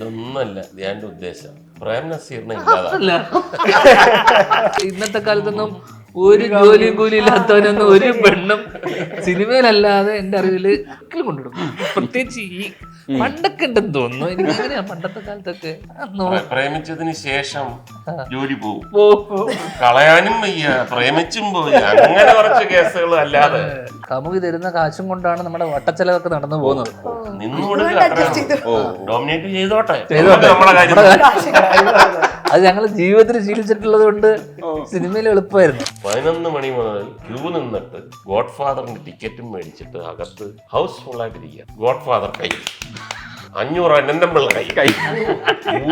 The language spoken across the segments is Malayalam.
ഇതൊന്നല്ല ധ്യാന്റെ ഉദ്ദേശം. പ്രേം നസീറിനെ ഇല്ലാതാ ഇന്നത്തെ കാലത്തൊന്നും ഒരു ജോലിയും കൂലി ഇല്ലാത്തവനൊന്നും ഒരു പെണ്ണും സിനിമയിലല്ലാതെ എന്റെ അറിവിൽ ഒരിക്കലും കൊണ്ടിടും പ്രത്യേകിച്ച് ഈ പണ്ടൊക്കെ ഉണ്ടെന്ന് തോന്നുന്നു. എനിക്ക് അങ്ങനെയാ പണ്ടത്തെ കാലത്തൊക്കെ? പ്രേമിച്ചതിന് ശേഷം ജോലി പോകും. കളയാനും വയ്യ പ്രേമിച്ചും പോയി. അങ്ങനെ കുറച്ച് കേസുകൾ അല്ലാതെ. കമുകി തരുന്ന കാശും കൊണ്ടാണ് നമ്മുടെ വട്ടച്ചെലവൊക്കെ നടന്നു പോകുന്നത്. നിന്നു ഡോമിനേറ്റ് ചെയ്തോട്ടെ. ചെയ്തോട്ടെ. നമ്മളെ കാര്യം. അത് ഞങ്ങൾ ജീവിതത്തിൽ ശീലിച്ചിട്ടുള്ളത് കൊണ്ട് സിനിമയിൽ എളുപ്പമായിരുന്നു. പതിനൊന്ന് മണി മുതൽ ക്യൂ നിന്നിട്ട് ഗോഡ് ഫാദറിന്റെ ടിക്കറ്റും മേടിച്ചിട്ട് അകത്ത് ഹൗസ് ഫുൾ ആയിട്ടിരിക്കുക ഗോഡ് ഫാദർ കൈ അഞ്ഞൂറ് അനന്തമ്പിള്ള കൈ കൈ.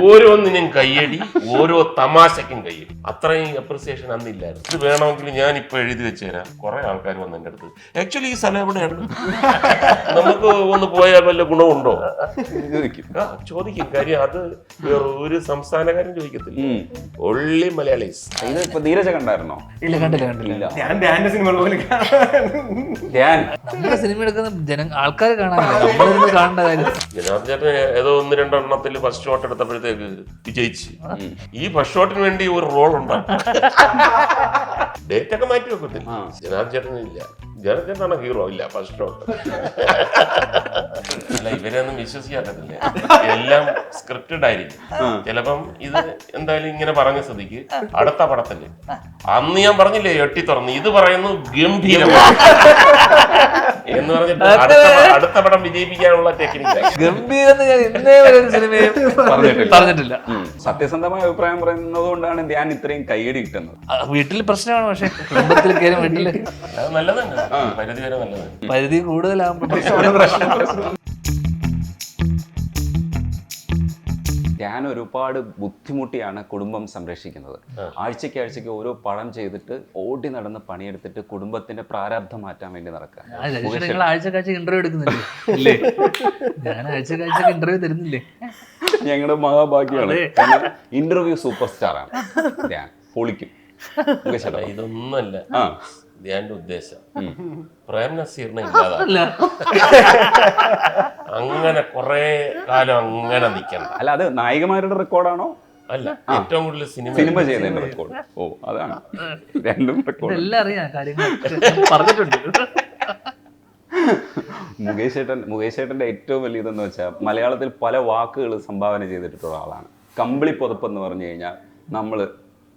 ഓരോന്നിനും കയ്യടി ഓരോ തമാശക്കും കയ്യടി. അത്രയും അപ്രിസിയേഷൻ അന്നില്ലായിരുന്നു. ഇത് വേണമെങ്കിൽ ഞാൻ ഇപ്പൊ എഴുതി വെച്ച് തരാം കുറെ ആൾക്കാർ വന്ന് എന്റെ അടുത്ത്. ആക്ച്വലി ഈ സ്ഥലം എവിടെയാണ് നമുക്ക് ഒന്ന് പോയാൽ വല്ല ഗുണമുണ്ടോ? ആ, ചോദിക്കും. കാര്യം അത് വേറെ ഒരു സംസ്ഥാനക്കാരും ചോദിക്കത്തില്ല ഒള്ളി മലയാളീസ് ഇത് ഇപ്പൊ ധീരജ കണ്ടായിരുന്നോ? ഇല്ല കണ്ടില്ല കണ്ടില്ല. ഞാൻ ധ്യാന്റെ സിനിമ പോലും ധ്യാൻ. നമ്മുടെ സിനിമ എടുക്കുന്ന ജന ആൾക്കാർ കാണാൻ കാണേണ്ട കാര്യം. ചേട്ടൻ ഏതോ ഒന്ന് രണ്ടെണ്ണത്തിൽ ഫസ്റ്റ് ഷോട്ട് എടുത്തപ്പോഴത്തേക്ക് വിജയിച്ച്. ഈ ഫസ്റ്റ് ഷോട്ടിന് വേണ്ടി ഒരു റോൾ ഉണ്ടാവും ഡേറ്റ് ഒക്കെ മാറ്റി വെക്കത്തില്ല. ഇല്ല ചേട്ടനാണ് ഹീറോ ഇല്ല ഫസ്റ്റ് ഷോട്ട് അല്ല ഇവരെയൊന്നും വിശ്വസിക്കാക്കത്തില്ല എല്ലാം സ്ക്രിപ്റ്റഡ് ആയിരിക്കും. ചിലപ്പം ഇത് എന്തായാലും ഇങ്ങനെ പറഞ്ഞ സ്ഥിതിക്ക് അടുത്ത പടത്തിൽ. അന്ന് ഞാൻ പറഞ്ഞില്ലേ എട്ടി തുറന്ന്. ഇത് പറയുന്നു ഗംഭീരമാണ് എന്ന് പറഞ്ഞിട്ട് അടുത്ത അടുത്ത പടം വിജയിപ്പിക്കാനുള്ള ടെക്നിക്ക് ഗംഭീരം ഞാൻ ഇന്നേ വരെ ഒരു സിനിമയും പറഞ്ഞിട്ടില്ല. സത്യസന്ധമായ അഭിപ്രായം പറയുന്നത് കൊണ്ടാണ് ഞാൻ ഇത്രയും കൈയടി കിട്ടുന്നത്. വീട്ടിൽ പ്രശ്നമാണ് പക്ഷെ കുടുംബത്തിൽ കയറി വീട്ടിൽ അത് നല്ലതാണ് പരിധി വരെ നല്ലതാണ് പരിധി കൂടുതലാകുമ്പോൾ ധ്യാൻ ഒരുപാട് ബുദ്ധിമുട്ടിയാണ് കുടുംബം സംരക്ഷിക്കുന്നത്. ആഴ്ചയ്ക്ക് ആഴ്ചയ്ക്ക് ഓരോ പടം ചെയ്തിട്ട് ഓടി നടന്ന് പണിയെടുത്തിട്ട് കുടുംബത്തിന്റെ പ്രാരാബ്ധം മാറ്റാൻ വേണ്ടി നടക്കുക. ആ, നിങ്ങൾ ആഴ്ച ഇന്റർവ്യൂ എടുക്കുന്നില്ലേ? ഇല്ലേ? ഞാൻ ആഴ്ച ഇന്റർവ്യൂ തരുന്നില്ലേ? ഞങ്ങളുടെ മഹാഭാഗ്യമാണ് കാരണം ഇന്റർവ്യൂ സൂപ്പർ സ്റ്റാർ ആണ്. ഞാൻ പൊളിക്കും. ഇതൊന്നല്ല ആ. ധ്യാന്റെ ഉദ്ദേശം. പ്രേം നസീറിനെ ഇല്ലാതാ അങ്ങനെ കുറെ കാലം അങ്ങനെ നിൽക്കണം. അല്ല അത് നായികമാരുടെ റെക്കോർഡാണോ? അല്ല ഏറ്റവും കൂടുതൽ സിനിമ സിനിമ ചെയ്തതിന്റെ റെക്കോർഡ്. ഓ അതാണ്. രണ്ടും റെക്കോർഡ് ഇതെല്ലാം അറിയാം കാര്യങ്ങൾ പറഞ്ഞിട്ടുണ്ട്. മുകേഷ് ഏട്ടൻ മുകേഷ് ഏട്ടന്റെ ഏറ്റവും വലിയ ഇതെന്ന് വെച്ചാൽ മലയാളത്തിൽ പല വാക്കുകൾ സംഭാവന ചെയ്തിട്ടുള്ള ആളാണ്. കമ്പിളി പുതപ്പ് എന്ന് പറഞ്ഞു കഴിഞ്ഞാൽ നമ്മൾ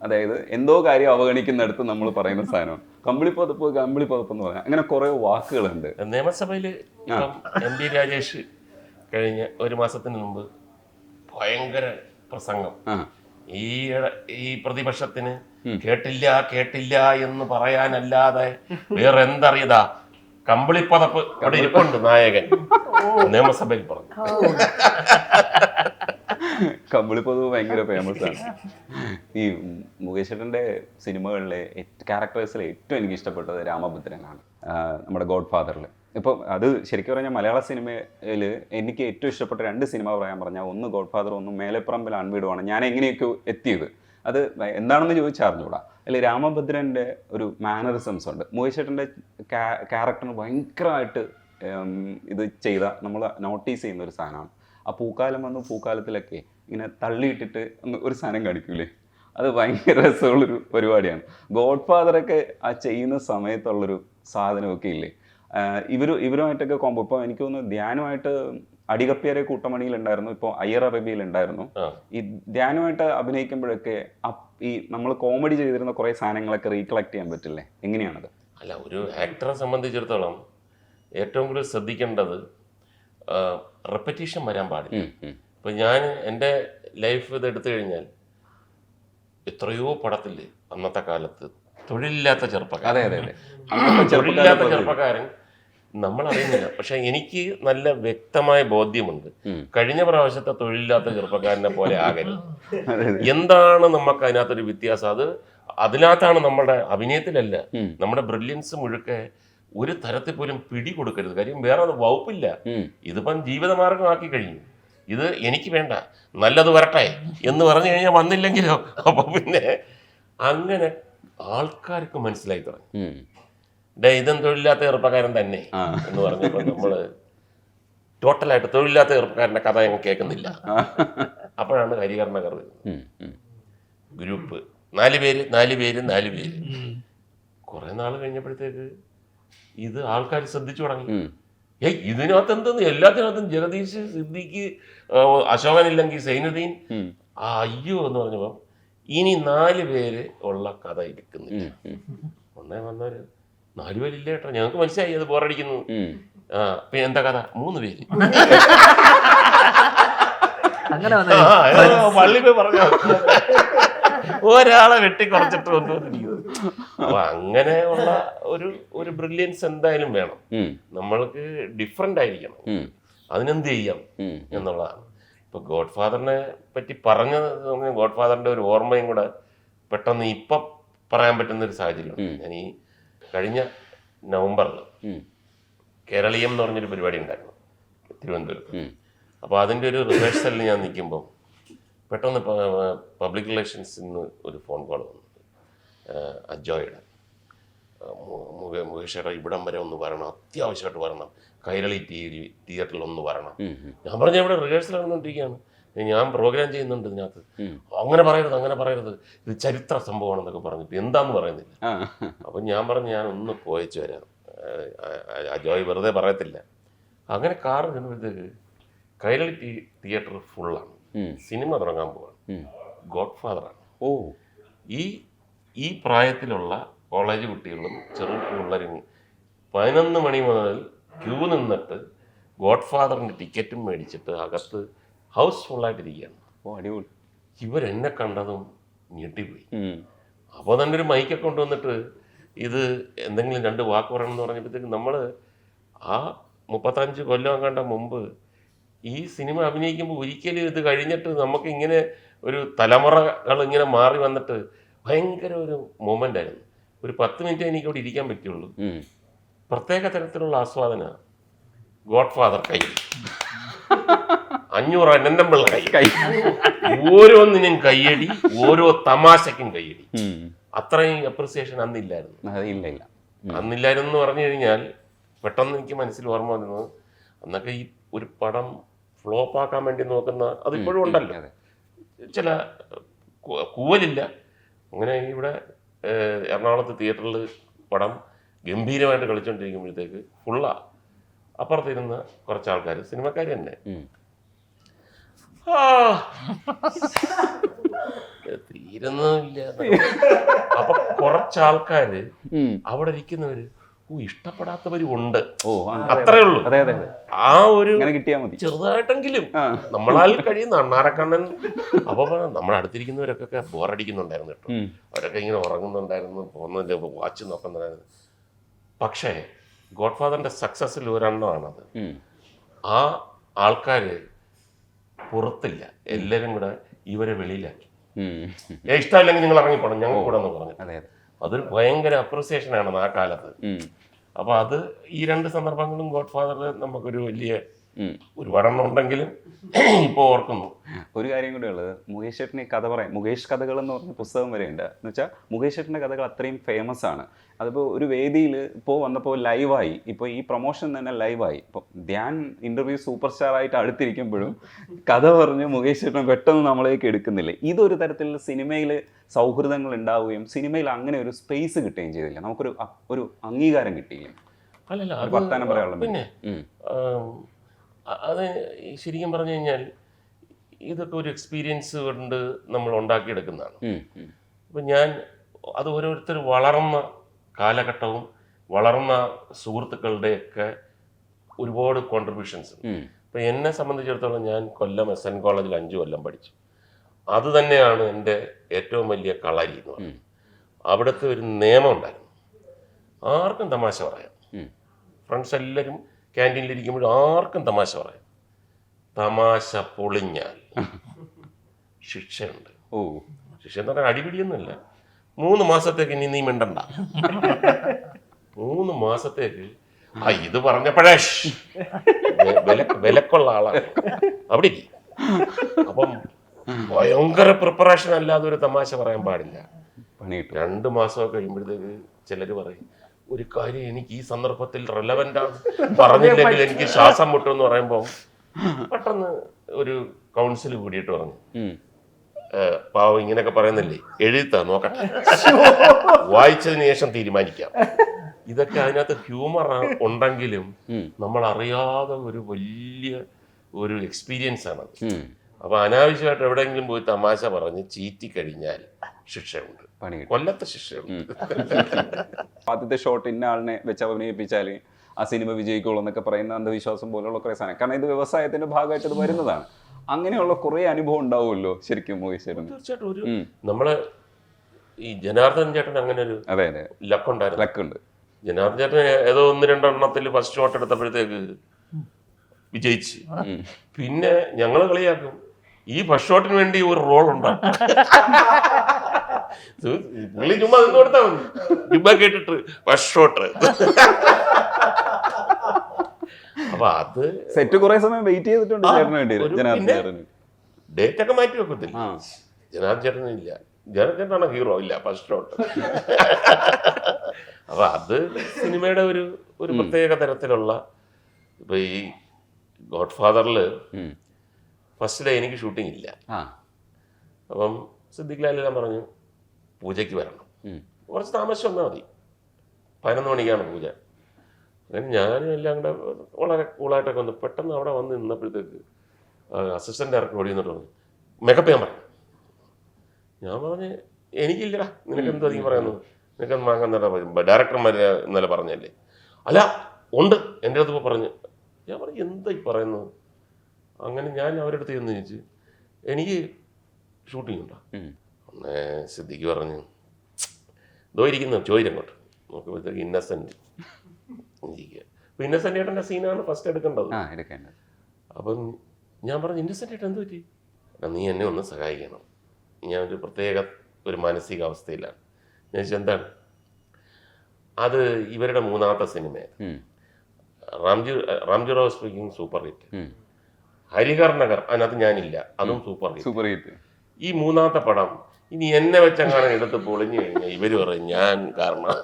അതായത് എന്തോ കാര്യം അവഗണിക്കുന്നിടത്ത് നമ്മൾ പറയുന്ന സാധനമാണ്. കമ്പിളി പതപ്പ് കമ്പിളി പതപ്പ് എന്ന് പറയാം. അങ്ങനെ കുറെ വാക്കുകളുണ്ട്. നിയമസഭയിൽ ഇപ്പം എം പി രാജേഷ് കഴിഞ്ഞ ഒരു മാസത്തിന് മുമ്പ് ഭയങ്കര പ്രസംഗം. ഈ ഈ പ്രതിപക്ഷത്തിന് കേട്ടില്ല കേട്ടില്ല എന്ന് പറയാനല്ലാതെ വേറെ എന്തറിയതാ കമ്പിളിപ്പതപ്പ് അവിടെ ഇരിപ്പുണ്ട് നായകൻ. നിയമസഭയിൽ പറഞ്ഞു. കമ്പിളി പുതപ്പ് ഭയങ്കര ഫേമസ് ആണ്. ഈ മുകേഷ് സിനിമകളിലെ ക്യാരക്ടേഴ്സിൽ ഏറ്റവും എനിക്ക് ഇഷ്ടപ്പെട്ടത് രാമഭദ്രനാണ് നമ്മുടെ ഗോഡ് ഫാദറിൽ ഇപ്പം അത് ശരിക്കും പറഞ്ഞാൽ മലയാള സിനിമയിൽ എനിക്ക് ഏറ്റവും ഇഷ്ടപ്പെട്ട രണ്ട് സിനിമ പറയാൻ പറഞ്ഞാൽ ഒന്ന് ഗോഡ് ഫാദർ ഒന്ന് മേലെപ്പറമ്പിൽ അൺവീടുമാണ് ഞാൻ എങ്ങനെയൊക്കെ എത്തിയത്? അത് എന്താണെന്ന് ചോദിച്ചാൽ അറിഞ്ഞൂടാ. അല്ലെ രാമഭദ്രന്റെ ഒരു മാനറിസംസ് ഉണ്ട്. മുകേഷ് ചേട്ടന്റെ ക്യാരക്ടറിന് ഭയങ്കരമായിട്ട് ഇത് ചെയ്ത നമ്മൾ നോട്ടീസ് ചെയ്യുന്ന ഒരു സാധനമാണ്. ആ പൂക്കാലം വന്ന് പൂക്കാലത്തിലൊക്കെ ഇങ്ങനെ തള്ളിയിട്ടിട്ട് ഒന്ന് ഒരു സാധനം കാണിക്കൂലേ? അത് ഭയങ്കര രസമുള്ളൊരു പരിപാടിയാണ്. ഗോഡ് ഫാദറൊക്കെ ആ ചെയ്യുന്ന സമയത്തുള്ളൊരു സാധനമൊക്കെ ഇല്ലേ? ഇവർ ഇവർ ഇവരുമായിട്ടൊക്കെ കോമ്പോ ഇപ്പോൾ എനിക്ക് തോന്നുന്നു ധ്യാനമായിട്ട് അടികപ്പിയരെ കൂട്ടമണിയിലുണ്ടായിരുന്നു. ഇപ്പോൾ അയ്യർ അറബിയിലുണ്ടായിരുന്നു. ഈ ധ്യാനമായിട്ട് അഭിനയിക്കുമ്പോഴൊക്കെ ഈ നമ്മൾ കോമഡി ചെയ്തിരുന്ന കുറേ സാധനങ്ങളൊക്കെ റീകളക്ട് ചെയ്യാൻ പറ്റില്ലേ? എങ്ങനെയാണത്? അല്ല ഒരു ആക്ടറെ സംബന്ധിച്ചിടത്തോളം ഏറ്റവും കൂടുതൽ ശ്രദ്ധിക്കേണ്ടത് റെപ്പറ്റീഷൻ വരാൻ പാടില്ല. ഇപ്പം ഞാൻ എന്റെ ലൈഫ് ഇത് എടുത്തു കഴിഞ്ഞാൽ എത്രയോ പടത്തിൽ അന്നത്തെ കാലത്ത്. തൊഴിലില്ലാത്ത ചെറുപ്പക്കാരൻ. അതെ അതെ അതെ. അന്നത്തെ തൊഴിലില്ലാത്ത ചെറുപ്പക്കാരൻ നമ്മൾ അറിയുന്നില്ല പക്ഷെ എനിക്ക് നല്ല വ്യക്തമായ ബോധ്യമുണ്ട്. കഴിഞ്ഞ പ്രാവശ്യത്തെ തൊഴിലില്ലാത്ത ചെറുപ്പക്കാരനെ പോലെ ആകരുത്. എന്താണ് നമുക്ക് അതിനകത്തൊരു വ്യത്യാസം? അത് അതിനകത്താണ് നമ്മുടെ അഭിനയത്തിലല്ല. നമ്മുടെ ബ്രില്യൻസ് മുഴുക്കെ ഒരു തരത്തിൽ പോലും പിടി കൊടുക്കരുത് കാര്യം വേറെ അത് വകുപ്പില്ല. ഇതിപ്പം ജീവിതമാർഗമാക്കി കഴിഞ്ഞു. ഇത് എനിക്ക് വേണ്ട നല്ലത് വരട്ടെ എന്ന് പറഞ്ഞു കഴിഞ്ഞാൽ വന്നില്ലെങ്കിലോ? അപ്പൊ പിന്നെ അങ്ങനെ ആൾക്കാർക്ക് മനസ്സിലായി തുടങ്ങി. ഡേ ഇതും തൊഴിലില്ലാത്ത ചെറുപ്പക്കാരൻ തന്നെ എന്ന് പറഞ്ഞപ്പോൾ നമ്മൾ ടോട്ടലായിട്ട് തൊഴിലില്ലാത്ത ചെറുപ്പക്കാരന്റെ കഥ ഞങ്ങൾ കേൾക്കുന്നില്ല. അപ്പോഴാണ് ഹരികർണകർ. ഗ്രൂപ്പ്. നാല് പേര് നാല് പേര് നാല് പേര്. കുറെ നാൾ കഴിഞ്ഞപ്പോഴത്തേക്ക് ഇത് ആൾക്കാർ ശ്രദ്ധിച്ചു തുടങ്ങി. ഏയ് ഇതിനകത്ത് എന്തെന്ന് എല്ലാത്തിനകത്തും ജഗദീഷ് സിദ്ദിഖ് അശോകൻ ഇല്ലെങ്കിൽ സൈനുദ്ദീൻ. ആ അയ്യോ എന്ന് പറഞ്ഞപ്പം ഇനി നാല് പേര് ഉള്ള കഥ എടുക്കുന്നില്ല. ഒന്നേ വന്നവര് നാല് പേരില്ല കേട്ടോ ഞങ്ങൾക്ക് മനസ്സിലായി അത് ബോറടിക്കുന്നു. ആ പിന്നെ എന്താ കഥ? മൂന്ന് പേര്. പള്ളി പോയി പറഞ്ഞു ഒരാളെ വെട്ടി കുറച്ചിട്ട് കൊണ്ടുവന്നിരിക്കുന്നത് അപ്പൊ അങ്ങനെയുള്ള ഒരു ഒരു ബ്രില്യൻസ് എന്തായാലും വേണം നമ്മൾക്ക് ഡിഫറെന്റ് ആയിരിക്കണം. അതിനെന്ത് ചെയ്യാം. എന്നുള്ളതാണ് ഇപ്പൊ ഗോഡ് ഫാദറിനെ പറ്റി പറഞ്ഞ ഗോഡ് ഫാദറിന്റെ ഒരു ഓർമ്മയും കൂടെ പെട്ടെന്ന് ഇപ്പൊ പറയാൻ പറ്റുന്ന ഒരു സാഹചര്യം. ഞാൻ ഈ കഴിഞ്ഞ നവംബറിൽ. കേരളീയം എന്ന് പറഞ്ഞൊരു പരിപാടി ഉണ്ടായിരുന്നു തിരുവനന്തപുരത്ത് അപ്പൊ അപ്പോൾ അതിന്റെ ഒരു റിഹേഴ്സലിൽ ഞാൻ നിൽക്കുമ്പോൾ പെട്ടെന്ന് പബ്ലിക് റിലേഷൻസിൽ നിന്ന് ഒരു ഫോൺ കോൾ വന്നു അജോയുടെ ആഹ് മു- മുകേ- മുകേഷ് ചേട്ടാ ഇവിടം വരെ ഒന്ന് വരണം അത്യാവശ്യമായിട്ട് വരണം. കൈരളി ടി തിയേറ്ററിൽ ഒന്ന് വരണം. ഞാൻ പറഞ്ഞ ഇവിടെ റിഹേഴ്സൽ നടന്നുകൊണ്ടിരിക്കുകയാണ്. ഞാൻ പ്രോഗ്രാം ചെയ്യുന്നുണ്ട് ഇതിനകത്ത്. അങ്ങനെ പറയരുത് അങ്ങനെ പറയരുത്. ഇത് ചരിത്ര സംഭവമാണെന്നൊക്കെ പറഞ്ഞിട്ട് എന്താന്ന് പറയുന്നില്ല. അപ്പൊ ഞാൻ പറഞ്ഞു ഞാൻ ഒന്ന് പോയച്ചു വരാം. അജോയ് വെറുതെ പറയത്തില്ല. അങ്ങനെ കാർ ചെന്നപ്പോഴത്തേക്ക് കൈരളി തിയേറ്റർ ഫുള്ളാണ്. സിനിമ തുടങ്ങാൻ പോവാണ്. ഗോഡ് ഫാദറാണ് ഓ. ഈ ഈ പ്രായത്തിലുള്ള കോളേജ് കുട്ടികളും ചെറു പിള്ളേരും പതിനൊന്ന് മണി മുതൽ ക്യൂ നിന്നിട്ട് ഗോഡ് ഫാദറിന്റെ ടിക്കറ്റും മേടിച്ചിട്ട് അകത്ത് ഹൗസ് ഫുള്ളായിട്ടിരിക്കുകയാണ് ഓ അടിപൊളി. ഇവരെന്നെ കണ്ടതും ഞെട്ടിപ്പോയി. അപ്പോൾ തന്നെ ഒരു മൈക്കൊക്കെ കൊണ്ടുവന്നിട്ട് ഇത് എന്തെങ്കിലും രണ്ട് വാക്ക് പറയണം എന്ന് പറഞ്ഞപ്പോഴത്തേക്ക് നമ്മൾ ആ മുപ്പത്തഞ്ച് കൊല്ലം കണ്ട മുമ്പ് ഈ സിനിമ അഭിനയിക്കുമ്പോൾ ഒരിക്കലും ഇത് കഴിഞ്ഞിട്ട് നമുക്ക് ഇങ്ങനെ ഒരു തലമുറകൾ ഇങ്ങനെ മാറി വന്നിട്ട് ഭയങ്കര ഒരു മൊമെന്റ് ആയിരുന്നു. ഒരു പത്ത് മിനിറ്റ് എനിക്ക് അവിടെ ഇരിക്കാൻ പറ്റുള്ളൂ. പ്രത്യേക തരത്തിലുള്ള ആസ്വാദന ഗോഡ് ഫാദർ കൈ. അഞ്ഞൂറ് അനന്തമ്പിള്ള കൈ. കൈ. ഓരോന്നിനും കൈയടി ഓരോ തമാശക്കും കൈയടി. അത്രയും അപ്രിസിയേഷൻ അന്നില്ലായിരുന്നു. ഇല്ല ഇല്ല. അന്നില്ലായിരുന്നു എന്ന് പറഞ്ഞു കഴിഞ്ഞാൽ പെട്ടെന്ന് എനിക്ക് മനസ്സിൽ ഓർമ്മ വന്നത് അന്നൊക്കെ ഈ ഒരു പടം ഫ്ലോപ്പ് ആക്കാൻ വേണ്ടി നോക്കുന്ന അതിപ്പോഴും ഉണ്ടല്ലോ. ചില കൂവലില്ല. അങ്ങനെ ഇവിടെ എറണാകുളത്ത് തിയേറ്ററിൽ പടം ഗംഭീരമായിട്ട് കളിച്ചുകൊണ്ടിരിക്കുമ്പോഴത്തേക്ക് ഫുള്ളാ അപ്പുറത്തിരുന്ന കുറച്ച് ആൾക്കാർ സിനിമക്കാർ തന്നെ. തീരുന്നില്ല അപ്പൊ കുറച്ചാൾക്കാര്. അവിടെ ഇരിക്കുന്നവര് ഓ ഇഷ്ടപ്പെടാത്തവരുണ്ട് ഓ ആ, അത്രേ ഉള്ളൂ. അതെ അതെ അതെ. ആ ഒരു കിട്ടിയാൽ കിട്ടിയാ മതി. ചെറുതായിട്ടെങ്കിലും നമ്മളാൽ കഴിയുന്ന അണ്ണാരക്കണ്ണൻ അപ്പൊ നമ്മൾ അടുത്തിരിക്കുന്നവരൊക്കെ ബോറടിക്കുന്നുണ്ടായിരുന്നു കേട്ടോ. അവരൊക്കെ ഇങ്ങനെ ഉറങ്ങുന്നുണ്ടായിരുന്നു പോകുന്നില്ല വാച്ച് നോക്കുന്നുണ്ടായിരുന്നു. പക്ഷേ ഗോഡ് ഫാദറിന്റെ സക്സസിൽ ഒരെണ്ണമാണത്. ആ ആൾക്കാര് പുറത്തില്ല. എല്ലാവരും കൂടെ ഇവരെ വെളിയിലാക്കി. ഇഷ്ടമല്ലെങ്കിൽ നിങ്ങൾ ഇറങ്ങിപ്പോണം. ഞങ്ങൾ കൂടെ എന്ന് പറഞ്ഞു അതൊരു ഭയങ്കര അപ്രിസിയേഷൻ ആണ് ആ കാലത്ത്. അപ്പൊ അത് ഈ രണ്ട് സന്ദർഭങ്ങളും ഗോഡ് ഫാദറിൽ നമുക്കൊരു വലിയ. ഒരുപാടെണ്ണം ഉണ്ടെങ്കിലും ഇപ്പോൾ ഓർക്കുന്നു. ഒരു കാര്യം കൂടെ ഉള്ളത്. മുകേഷ് ഷെട്ടിനെ കഥ പറയാം. മുകേഷ് കഥകൾ എന്ന് പറഞ്ഞ പുസ്തകം വരെ ഉണ്ട്. എന്ന് വെച്ചാൽ മുകേഷ് ചേട്ടന്റെ കഥകൾ അത്രയും ഫേമസ് ആണ്. അതിപ്പോൾ ഒരു വേദിയിൽ ഇപ്പോൾ വന്നപ്പോൾ ലൈവായി ഇപ്പോൾ ഈ പ്രൊമോഷൻ തന്നെ ലൈവായി ഇപ്പോൾ ധ്യാൻ ഇന്റർവ്യൂ സൂപ്പർ സ്റ്റാർ ആയിട്ട് അടുത്തിരിക്കുമ്പോഴും കഥ പറഞ്ഞ് മുകേഷ് ചേട്ടൻ പെട്ടെന്ന് നമ്മളേക്ക് എടുക്കുന്നില്ല. ഇതൊരു തരത്തിൽ സിനിമയിൽ സൗഹൃദങ്ങൾ ഉണ്ടാവുകയും സിനിമയിൽ അങ്ങനെ ഒരു സ്പേസ് കിട്ടുകയും ചെയ്തില്ല. നമുക്കൊരു ഒരു അംഗീകാരം കിട്ടിയില്ല. അല്ലല്ല വർത്താനം പറയാനുള്ള പിന്നെ അത് ശരിക്കും പറഞ്ഞു കഴിഞ്ഞാൽ ഇതൊക്കെ ഒരു എക്സ്പീരിയൻസ് കൊണ്ട് നമ്മൾ ഉണ്ടാക്കിയെടുക്കുന്നതാണ്. അപ്പം ഞാൻ അത് ഓരോരുത്തർ വളർന്ന കാലഘട്ടവും വളർന്ന സുഹൃത്തുക്കളുടെയൊക്കെ ഒരുപാട് കോൺട്രിബ്യൂഷൻസ് ഉണ്ട്. ഉം. എന്നെ സംബന്ധിച്ചിടത്തോളം ഞാൻ കൊല്ലം എസ് എൻ കോളേജിൽ അഞ്ച് കൊല്ലം പഠിച്ചു. അത് തന്നെയാണ് എന്റെ ഏറ്റവും വലിയ കളരി എന്ന് പറയുന്നത്. അവിടുത്തെ ഒരു നിയമം ഉണ്ടായിരുന്നു. ആർക്കും തമാശ പറയാം. ഫ്രണ്ട്സ് എല്ലാവരും ക്യാന്റീനിലിരിക്കുമ്പോഴും ആർക്കും തമാശ പറയാം. തമാശ പൊളിഞ്ഞാൽ ശിക്ഷയുണ്ട്. ഓ. ശിക്ഷ എന്ന് പറഞ്ഞാൽ അടിപിടിയൊന്നുമില്ല. മൂന്ന് മാസത്തേക്ക് ഇനി നീ മിണ്ടണ്ട. മൂന്ന് മാസത്തേക്ക്. ആ ഇത് പറഞ്ഞപ്പോഴേ. വില വിലക്കുള്ള ആളാണ്. അവിടെ. അപ്പം ഭയങ്കര പ്രിപ്പറേഷൻ അല്ലാതെ ഒരു തമാശ പറയാൻ പാടില്ല. രണ്ട് മാസമൊക്കെ കഴിയുമ്പോഴത്തേക്ക് ചിലർ പറയും ഒരു കാര്യം എനിക്ക് ഈ സന്ദർഭത്തിൽ റെലവന്റ് ആണ്. പറഞ്ഞില്ലെങ്കിൽ എനിക്ക് ശ്വാസം മുട്ടും എന്ന് പറയുമ്പോൾ പെട്ടെന്ന് ഒരു കൗൺസിൽ കൂടിയിട്ട് പറഞ്ഞു. ഉം. "ഏഹ്, പാവം ഇങ്ങനെയൊക്കെ പറയുന്നില്ലേ? എഴുതിത്താ നോക്കട്ടെ. വായിച്ചതിന് ശേഷം തീരുമാനിക്കാം. ഇതൊക്കെ അതിനകത്ത് ഹ്യൂമർ ഉണ്ടെങ്കിലും നമ്മൾ അറിയാതെ ഒരു വലിയ ഒരു എക്സ്പീരിയൻസ് ആണ്. അപ്പൊ അനാവശ്യമായിട്ട് എവിടെയെങ്കിലും പോയി തമാശ പറഞ്ഞ് ചീറ്റി കഴിഞ്ഞാൽ ശിക്ഷയുണ്ട്. പണി കിട്ടും കൊല്ലത്തെ ശിക്ഷയുണ്ട് ആദ്യത്തെ ഷോട്ട് ഇന്ന ആളിനെ വെച്ച് അഭിനയിപ്പിച്ചാൽ ആ സിനിമ വിജയിക്കുള്ളൂ എന്നൊക്കെ പറയുന്ന അന്ധവിശ്വാസം പോലുള്ള കുറേ സാധനം. കാരണം ഇത് വ്യവസായത്തിന്റെ ഭാഗമായിട്ട് ഇത് വരുന്നതാണ്. അങ്ങനെയുള്ള കുറേ അനുഭവം ഉണ്ടാവുമല്ലോ ശരിക്കും മോഹിച്ചേരുന്നു തീർച്ചയായിട്ടും ഒരു. നമ്മൾ ഈ ജനാർദ്ദൻ ചേട്ടൻ അങ്ങനെ ഒരു അതെ അതെ. ലക്കുണ്ടായിരുന്നു ലക്കുണ്ട് ജനാർദ്ദൻ ചേട്ടൻ ഏതോ ഒന്ന് രണ്ടെണ്ണത്തിൽ ഫസ്റ്റ് ഷോട്ട് എടുത്തപ്പോഴത്തേക്ക് വിജയിച്ച്. പിന്നെ ഞങ്ങൾ കളിയാക്കും. ഈ ഫസ്റ്റ് ഷോട്ടിന് വേണ്ടി ഒരു റോൾ ഉണ്ടാവും ഇത് പുള്ളി ചുമ്മാ നിന്ന് കൊടുത്താൽ മതി. ചുമ്മാ കേട്ടിട്ട് ഫസ്റ്റ് ഷോട്ട് അപ്പൊ അത് സെറ്റ് കുറെ സമയം വെയിറ്റ് ചെയ്തിട്ടുണ്ട് ചേട്ടന് വേണ്ടി ജനാർദ്ദൻ ഡേറ്റ് ഒക്കെ മാറ്റി വെക്കത്തില്ല. ജനാർദ്ദൻ ജനാർദ്ദൻ ഹീറോ ഇല്ല ഫസ്റ്റ് ഷോട്ട് അപ്പൊ അത് സിനിമയുടെ ഒരു ഒരു പ്രത്യേക തരത്തിലുള്ള ഇപ്പൊ ഈ ഗോഡ് ഫാദറിൽ ഫസ്റ്റ് ഡേ എനിക്ക് ഷൂട്ടിംഗ് ഇല്ല. അപ്പം സിദ്ദിഖ് ലാലെല്ലാം പറഞ്ഞു പൂജയ്ക്ക് വരണം. കുറച്ച് താമസിച്ച് വന്നാൽ മതി. പതിനൊന്ന് മണിക്കാണ് പൂജ. അങ്ങനെ ഞാനും എല്ലാം കൂടെ വളരെ കൂളായിട്ടൊക്കെ വന്നു പെട്ടെന്ന് അവിടെ വന്ന് നിന്നപ്പോഴത്തേക്ക് അസിസ്റ്റന്റ് ഡയറക്ടർ ഓടി എന്നിട്ട് പറഞ്ഞു മേക്കപ്പ് ചെയ്യാൻ പറഞ്ഞു ഞാൻ പറഞ്ഞു എനിക്കില്ലടാ നിനക്ക് എന്തോ നീ പറയുന്നു നിനക്ക് വാങ്ങാൻ ഡയറക്ടർമാർ ഇന്നലെ പറഞ്ഞല്ലേ. അല്ല ഉണ്ട്. എന്റെ അടുത്ത് ഇപ്പോൾ പറഞ്ഞു ഞാൻ പറഞ്ഞു എന്താ ഈ പറയുന്നത്? അങ്ങനെ ഞാൻ അവരുടെ അടുത്ത് ചെന്ന് ചോദിച്ച് എനിക്ക് ഷൂട്ടിംഗ് ഉണ്ടോ? സിദ്ദിഖ് പറഞ്ഞു ഇതോ ഇരിക്കുന്നു ചോദിച്ചങ്ങോട്ട് നോക്കുമ്പോഴത്തേക്ക് ഇന്നസെന്റ്. ഇരിക്കുക. അപ്പൊ ഇന്നസെന്റ് ഏട്ടന്റെ സീനാണ് ഫസ്റ്റ് എടുക്കേണ്ടത്. അപ്പം ഞാൻ പറഞ്ഞു ഇന്നസെന്റ് ഏട്ടൻ എന്ത് പറ്റി? "എടാ, നീ എന്നെ ഒന്ന് സഹായിക്കണം. ഞാൻ ഒരു പ്രത്യേക ഒരു മാനസികാവസ്ഥയിലാണ്. ഞാൻ ചോദിച്ചു എന്താണ്? അത് ഇവരുടെ മൂന്നാമത്തെ സിനിമയാണ് Ramju Ramji Rao speaking super hit. Harihar Nagar അതിനകത്ത് ഞാനില്ല. അതും സൂപ്പർ ഹിറ്റ്. Super hit. ഈ മൂന്നാമത്തെ പടം ഇനി എന്നെ വെച്ചെങ്ങാനും എടുത്ത് പൊളിഞ്ഞു കഴിഞ്ഞാൽ ഇവർ പറയും ഞാൻ കാരണം.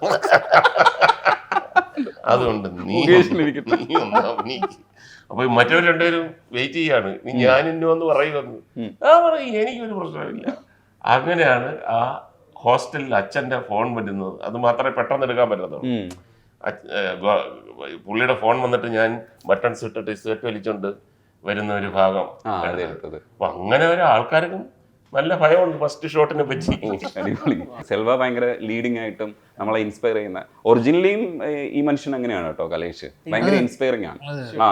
അതുകൊണ്ട് നീ. നീ ഒന്ന് അഭിനയിക്ക് അപ്പൊ മറ്റവർ രണ്ടുപേരും വെയിറ്റ് ചെയ്യാണ്. നീ ഞാൻ ഇന്നു എന്ന് പറയുമെന്ന്. ആ പറയും എനിക്കൊരു പ്രശ്നമില്ല. അങ്ങനെയാണ് ആ ഹോസ്റ്റലിൽ അച്ഛന്റെ ഫോൺ വരുന്നത്. അത് മാത്രമേ പെട്ടെന്ന് എടുക്കാൻ പറ്റത്തുള്ളൂ. പുള്ളിയുടെ ഫോൺ വന്നിട്ട് ഞാൻ ബട്ടൺസ് ഇട്ടിട്ട് സെറ്റ് വലിച്ചോണ്ട് വരുന്ന ഒരു ഭാഗം അപ്പൊ അങ്ങനെ ഒരു ആൾക്കാർക്കും നല്ല ഭയമുണ്ട് ഫസ്റ്റ് ഷോട്ടിനെ പറ്റി. അടിപൊളി. സെൽവ ഭയങ്കര ലീഡിംഗ് ആയിട്ടും നമ്മളെ ഇൻസ്പയർ ചെയ്യുന്ന ഒറിജിനലിയും ഈ മനുഷ്യൻ അങ്ങനെയാണ് കേട്ടോ കലേഷ്. ഭയങ്കര ഇൻസ്പയറിംഗ് ആണ്. ആ.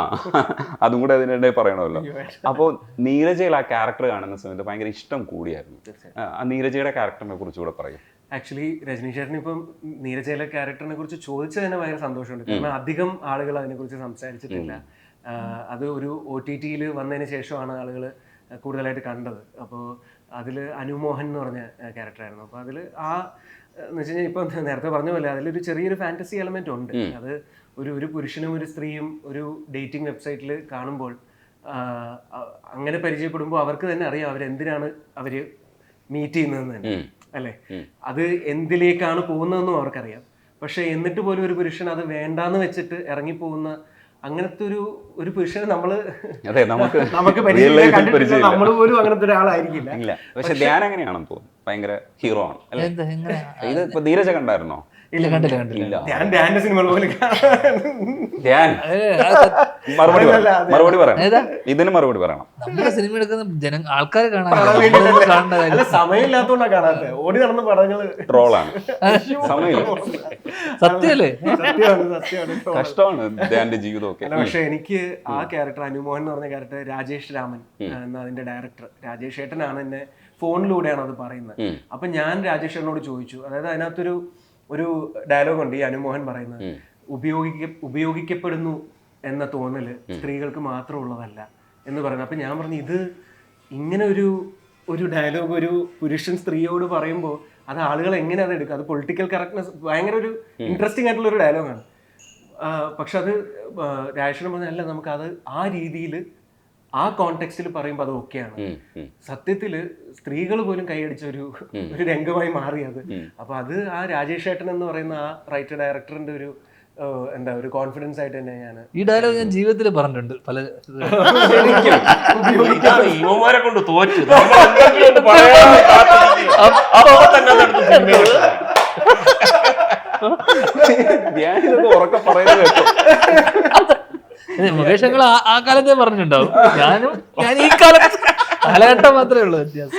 അതും കൂടെ അതിനിടെ പറയണമല്ലോ. അപ്പോൾ നീരജയിൽ ആ ക്യാരക്ടർ കാണുന്ന സമയത്ത് ഭയങ്കര ഇഷ്ടം കൂടിയായിരുന്നു. ആ, നീരജയുടെ ക്യാരക്ടറിനെ കുറിച്ച് കൂടെ പറയും. ആക്ച്വലി രജനി ചേട്ടൻ ഇപ്പം നീരജയിലെ ക്യാരക്ടറിനെ കുറിച്ച് ചോദിച്ചത് തന്നെ ഭയങ്കര സന്തോഷമുണ്ട്. കാരണം അധികം ആളുകൾ അതിനെ കുറിച്ച് സംസാരിച്ചിട്ടില്ല അത് ഒരു ഒ ടി ടിയിൽ വന്നതിന് ശേഷമാണ് ആളുകൾ കൂടുതലായിട്ട് കണ്ടത്. അപ്പോൾ അതിൽ അനുമോഹൻ എന്ന് പറഞ്ഞ ക്യാരക്ടറായിരുന്നു. അപ്പോൾ അതിൽ ആ എന്ന് വെച്ച് കഴിഞ്ഞാൽ ഇപ്പം നേരത്തെ പറഞ്ഞ പോലെ അതിലൊരു ചെറിയൊരു ഫാന്റസി എലമെന്റ് ഉണ്ട്. അത് ഒരു ഒരു പുരുഷനും ഒരു സ്ത്രീയും ഒരു ഡേറ്റിംഗ് വെബ്സൈറ്റിൽ കാണുമ്പോൾ അങ്ങനെ പരിചയപ്പെടുമ്പോൾ അവർക്ക് തന്നെ അറിയാം അവരെന്തിനാണ് അവർ മീറ്റ് ചെയ്യുന്നതെന്ന് തന്നെ. അല്ലേ? അത് എന്തിലേക്കാണ് പോകുന്നതെന്നും അവർക്കറിയാം. പക്ഷേ എന്നിട്ട് പോലും ഒരു പുരുഷൻ അത് വേണ്ടാന്ന് വെച്ചിട്ട് ഇറങ്ങിപ്പോകുന്ന അങ്ങനത്തെ ഒരു ഒരു പുരുഷനെ നമ്മൾ അതെ നമുക്ക് നമുക്ക്. നമ്മൾ പോലും അങ്ങനത്തെ ഒരാളായിരിക്കില്ല. ഇല്ല. പക്ഷെ ധ്യാനം എങ്ങനെയാണെന്ന് തോന്നുന്നു? ഭയങ്കര ഹീറോ ആണ് അല്ലേ? ഇത് ഇപ്പൊ ധീരജ കണ്ടായിരുന്നോ? ഇല്ല കണ്ടില്ല കണ്ടില്ല. ഞാൻ ധ്യാന്റെ സിനിമകൾ പോലും ധ്യാൻ. മറുപടി മറുപടി? പറയണം. ഇതിന് മറുപടി പറയണം. നമ്മുടെ സിനിമ എടുക്കുന്ന ജന ആൾക്കാർ കാണാൻ അല്ല സമയമില്ലാത്തോണ്ടാ കാണാത്ത. ഓടി നടന്ന പടങ്ങൾ. ട്രോളാണ്. സമയമില്ല. സത്യല്ലേ? സത്യമാണ് സത്യമാണ്. കഷ്ടമാണ് ധ്യാന്റെ ജീവിതമൊക്കെ. അല്ല പക്ഷെ എനിക്ക് ആ ക്യാരക്ടർ അനുമോഹൻ എന്ന് പറഞ്ഞ ക്യാരക്ടർ രാജേഷ് രാമൻ എന്ന അതിന്റെ ഡയറക്ടർ. രാജേഷ് ഏട്ടനാണ് എന്നെ ഫോണിലൂടെയാണ് അത് പറയുന്നത്. അപ്പൊ ഞാൻ രാജേഷ് ഏട്ടനോട് ചോദിച്ചു. അതായത് അതിനകത്തൊരു ഒരു ഡയലോഗ് ഉണ്ട് ഈ അനുമോഹൻ പറയുന്നത്. ഉപയോഗിക്ക ഉപയോഗിക്കപ്പെടുന്നു എന്ന തോന്നൽ സ്ത്രീകൾക്ക് മാത്രം മാത്രമുള്ളതല്ല എന്ന് പറയുന്നത്. അപ്പൊ ഞാൻ പറഞ്ഞു ഇത് ഇങ്ങനെ ഒരു ഒരു ഡയലോഗ് ഒരു പുരുഷൻ സ്ത്രീയോട് പറയുമ്പോൾ അത് ആളുകൾ എങ്ങനെ അത് എടുക്കും? അത് പൊളിറ്റിക്കൽ കറക്റ്റ്നെസ് ഭയങ്കര ഒരു ഇൻട്രസ്റ്റിംഗ് ആയിട്ടുള്ള ഒരു ഡയലോഗാണ് പക്ഷെ അത് രാജേഷിനെ പറഞ്ഞല്ല നമുക്ക് അത് ആ രീതിയിൽ ആ കോണ്ടെക്സ്റ്റിൽ പറയുമ്പോൾ അത് ഓക്കെയാണ് സത്യത്തിൽ സ്ത്രീകൾ പോലും കൈയടിച്ച ഒരു ഒരു രംഗമായി മാറി അത്. അപ്പൊ അത് ആ രാജേഷ് ഏട്ടൻ എന്ന് പറയുന്ന ആ റൈറ്റർ ഡയറക്ടറിന്റെ ഒരു എന്താ ഒരു കോൺഫിഡൻസ് ആയിട്ട് തന്നെ ഞാൻ ഈ ഡയലോഗ് ഞാൻ ജീവിതത്തിൽ പറഞ്ഞിട്ടുണ്ട് പല ഇതാണ് കൊണ്ട് തോറ്റു ഞാനിതൊക്കെ ഉറക്കെ പറയുന്നത് കേട്ടോ. മുകേഷ് ഞങ്ങൾ ആ- ആ കാലത്തെ പറഞ്ഞിട്ടുണ്ടാവും. ഞാനും ഞാൻ ഈ കാലത്ത് കാലഘട്ടം മാത്രമേ ഉള്ളൂ വ്യത്യാസം.